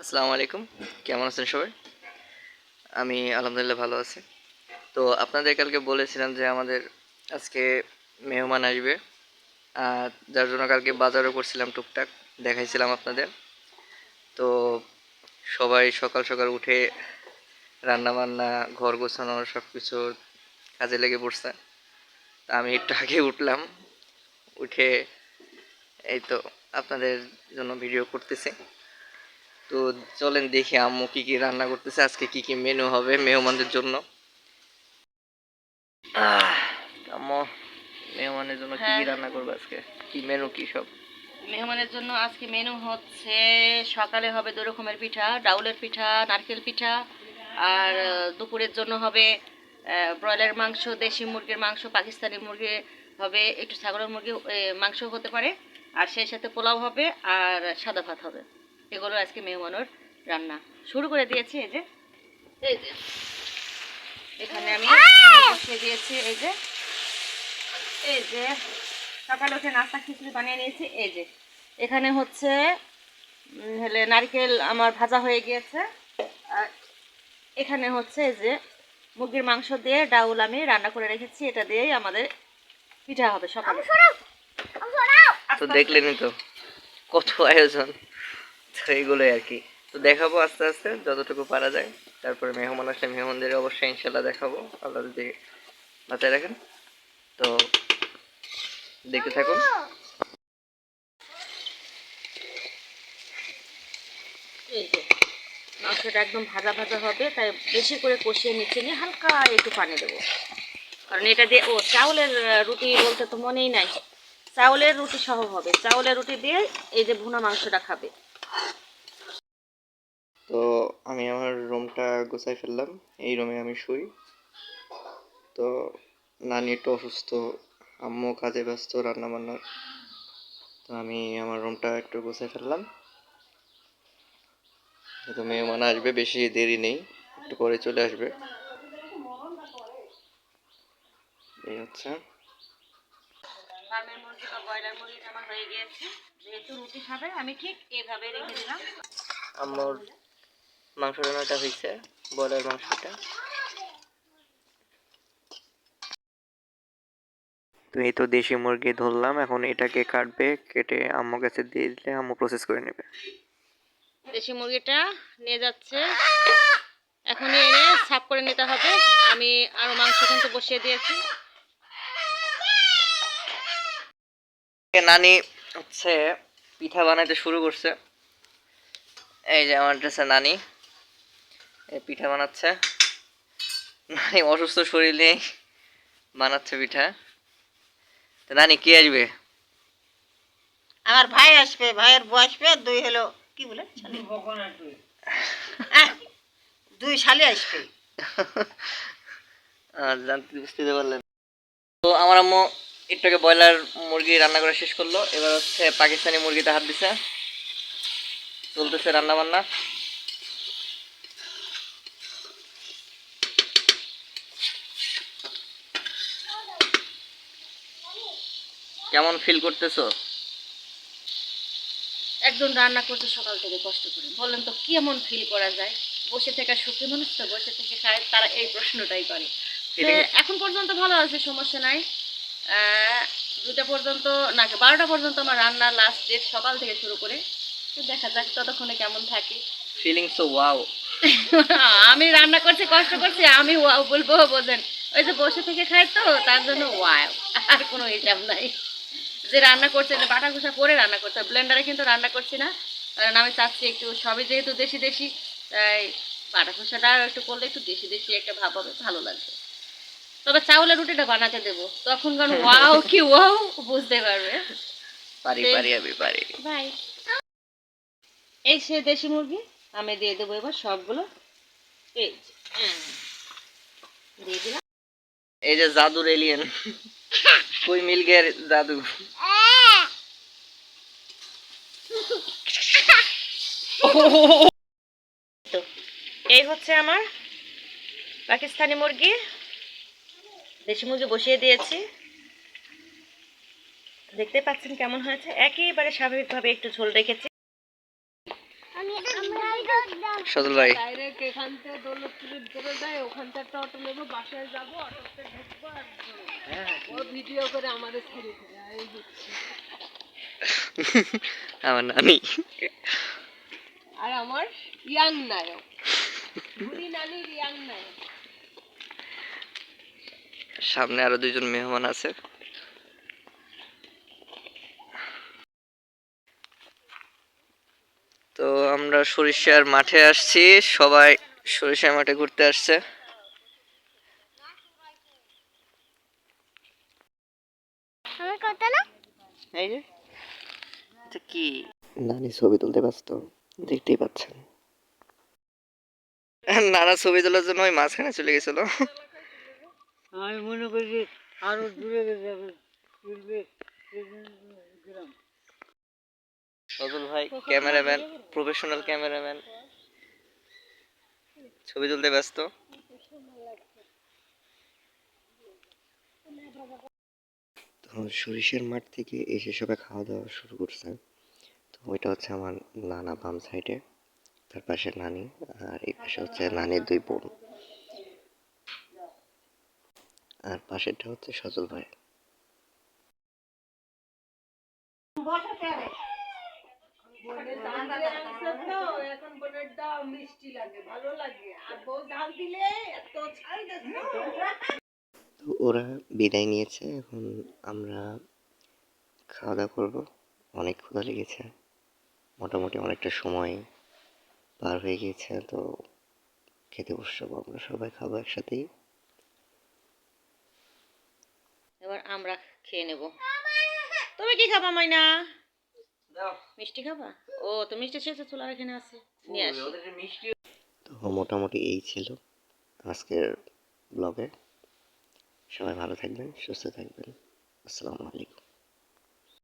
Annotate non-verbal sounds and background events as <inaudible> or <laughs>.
আসসালামু আলাইকুম। কেমন আছেন সবাই? আমি আলহামদুলিল্লাহ ভালো আছি। তো আপনাদের কালকে বলেছিলাম যে আমাদের আজকে মেহমান আসবে। যার জন্য কালকে বাজারও করছিলাম টুকটাক, দেখাইছিলাম আপনাদের। তো সবাই সকাল সকাল উঠে রান্না বান্না ঘর গোছানো সব কিছু কাজে লেগে পড়ছে। আমি একটু আগে উঠলাম, উঠে এই তো আপনাদের জন্য ভিডিও করতেছি। তো চলেন দেখি আম্মু কি কি রান্না করতেছে আজকে কি কি মেনু হবে মেহমানদের জন্য। আম্মু মেহমানের জন্য কি কি হ্যাঁ। রান্না করবে আজকে? কি মেনু কি সব? মেহমানের জন্য আজকে মেনু হচ্ছে সকালে হবে দু রকমের পিঠা ডাউলের পিঠা নারকেল পিঠা আর দুপুরের জন্য হবে ব্রয়লার মাংস দেশি মুরগির মাংস পাকিস্তানি মুরগি হবে একটু ছাগলের মুরগি মাংস হতে পারে আর সেই সাথে পোলাও হবে আর সাদা ভাত হবে। এগুলো আজকে মেহমানের রান্না। শুরু করে দিয়েছি এই যে। এই যে। এখানে আমি বসিয়ে দিয়েছি এই যে। এই যে। সকালে উঠে নাস্তা খিচুড়ি বানিয়ে নিয়েছি এই যে। এখানে হচ্ছে হলে নারকেল আমার ভাজা হয়ে গিয়েছে। আর এখানে হচ্ছে এই যে মুরগির মাংস দিয়ে ডাউল আমি রান্না করে রেখেছি। এটা দিয়েই আমাদের পিঠা হবে সকালে। তো দেখলেনই তো কত আয়োজন। তো এইগুলোই আর কি। তো দেখাবো আস্তে আস্তে, যতটুকু পারা যায়। তারপরে মেহমান আসলে মেহমানদের অবশ্যই ইনশাল্লাহ দেখাবো। আল্লাহ যদি বাঁচায় রাখেন। তো দেখতে থাকুন। মাংসটা একদম ভাজা ভাজা হবে, তাই বেশি করে কষিয়ে নিচে নিয়ে হালকা একটু পানি দেবো। কারণ এটা দিয়ে, ও চাউলের রুটি বলতে তো মনেই নাই। চাউলের রুটি সহ হবে। চাউলের রুটি দিয়ে এই যে ভুনা মাংসটা খাবে তো আমি আমার রুমটা গোছাই ফেললাম এই রুমে আমি শুই। তো নানি একটু অসুস্থ আম্মু কাজে ব্যস্ত রান্না বান্নার তো আমি আমার রুমটা একটু গোছাই ফেললাম। তো মেহমান আসবে বেশি দেরি নেই একটু পরে চলে আসবে। এই হচ্ছে। ফার্মের মুরগি বা ব্রয়লার মুরগিটা আমার হয়ে গিয়েছে। যেহেতু রুটি খাবে আমি ঠিক এভাবে রেখে দিলাম। আম্মুর মাংস রান্নাটা হয়েছে বয়লার মাংসটা। তো এই তো দেশি মুরগি ধরলাম এখন এটাকে কাটবে কেটে আম্মুর কাছে দিয়ে দিলে আম্মু প্রসেস করে নেবে। দেশি মুরগিটা নিয়ে যাচ্ছে। এখনই এনে সাফ করে নিতে হবে। আমি আরও মাংস কিন্তু বসিয়ে দিয়েছি। নানি হচ্ছে পিঠা বানাতে শুরু করছে। এই যে আমার ড্রেসে নানি। পিঠা বানাচ্ছে। নানি অসুস্থ শরীর নিয়ে বানাচ্ছে পিঠা। তো নানি কে আসবে? আমার ভাই আসবে ভাইয়ের বউ আসবে দুই হলো কি বলে? দুই শালি আসবে। জানতে বুঝতে পারলেন। তো আমার আম্মু একটু আগে ব্রয়লার মুরগি রান্না করা শেষ করল। এবার হচ্ছে পাকিস্তানি মুরগিতে হাত দিছে। চলতেছে রান্না বান্না কেমন ফিল করতেছো? একজন রান্না করতে সকাল থেকে কষ্ট করে। বললেন তো কেমন ফিল করা যায়? বসে থেকে সুখী মানুষ তো বসে থেকে খায় তারা এই প্রশ্নটাই করে। এখন পর্যন্ত ভালো আছে সমস্যা নাই। দুটা পর্যন্ত না বারোটা পর্যন্ত আমার রান্না লাস্ট ডেট সকাল থেকে শুরু করে। তো দেখা যাক ততক্ষণে কেমন থাকে। ফিলিং সো ওয়াও আমি রান্না করছি কষ্ট করছি আমি ওয়াও বলব বোঝেন। ওই যে বসে থেকে খাই তো তার জন্য ওয়াও আর কোনো হিসাব নাই। যে রান্না করছে বাটা ঘুষা করে রান্না করছে ব্লেন্ডারে কিন্তু রান্না করছি না। কারণ আমি চাচ্ছি একটু সবই যেহেতু দেশি দেশি তাই বাটা ঘুষাটা একটু করলে একটু দেশি দেশি একটা ভাব হবে ভালো লাগবে। তবে চাউলের রুটিটা বানাতে দেবো। তখন কারণ ওয়াও <laughs> কি ওয়াও বুঝতে পারবে। পারি পারি আমি পারি। বাই এই সে দেশি মুরগি আমি দিয়ে দেবো এবার সবগুলো। এই যে, দিয়ে দিলাম। এই যে জাদুর এলিয়েন মিল গে জাদু তো এই হচ্ছে আমার পাকিস্তানি মুরগি। দেশি মুরগি বসিয়ে দিয়েছি। দেখতে পাচ্ছেন কেমন হয়েছে? একেবারে স্বাভাবিকভাবে একটু ঝোল রেখেছি। সজল ভাই। ডাইরেক্ট এখান থেকে দৌলতপুরে ধরে যায় ওখান থেকে একটা অটো নেব বাসায় যাব অটোতে ঢুকবো আর ও ভিডিও করে আমাদের ছেড়ে এই দিচ্ছি আমার নানি। আর আমার ইয়াং নায়ক। বুড়ি নানির ইয়াং নায়ক। সামনে আরও দুইজন মেহমান আছে। তো আমরা সরিষার মাঠে আসছি। সবাই সরিষার মাঠে ঘুরতে আসছে। এই যে। এটা কি? নানি ছবি তুলতে ব্যস্ত দেখতেই পাচ্ছেন। নানা ছবি তোলার জন্য ওই মাঝখানে চলে গেছিল। আমি মনে করি আরও দূরে যাবে সজল ভাই ক্যামেরাম্যান প্রফেশনাল ক্যামেরাম্যান। ছবি তুলতে ব্যস্ত। তো সরিষার মাঠ থেকে এসে সবাই খাওয়া দাওয়া শুরু করছে। তো ওইটা হচ্ছে আমার নানা বাম সাইডে তার পাশে নানি আর এই পাশে হচ্ছে নানির দুই বোন। আর পাশেরটা হচ্ছে সজল ভাই। তো এখন বোনের দাও মিষ্টি লাগে ভালো লাগে। আর বউ ঝাল দিলে এত ছাই তো ওরা বিদায় নিয়েছে এখন আমরা খাওয়া দাওয়া করব। অনেক ক্ষুধা লেগেছে মোটামুটি অনেকটা সময় পার হয়ে গিয়েছে তো খেতে বসবো আমরা সবাই খাব একসাথেই। এবার আমরা খেয়ে নেব। তুমি কি খাবা মাইনা? মিষ্টি খাবা? ও তো মিষ্টি শেষে চুলার এখানে আছে। নিয়ে আসি। তো মোটামুটি এই ছিল আজকের ব্লগে সবাই ভালো থাকবেন সুস্থ থাকবেন। আসসালামু আলাইকুম।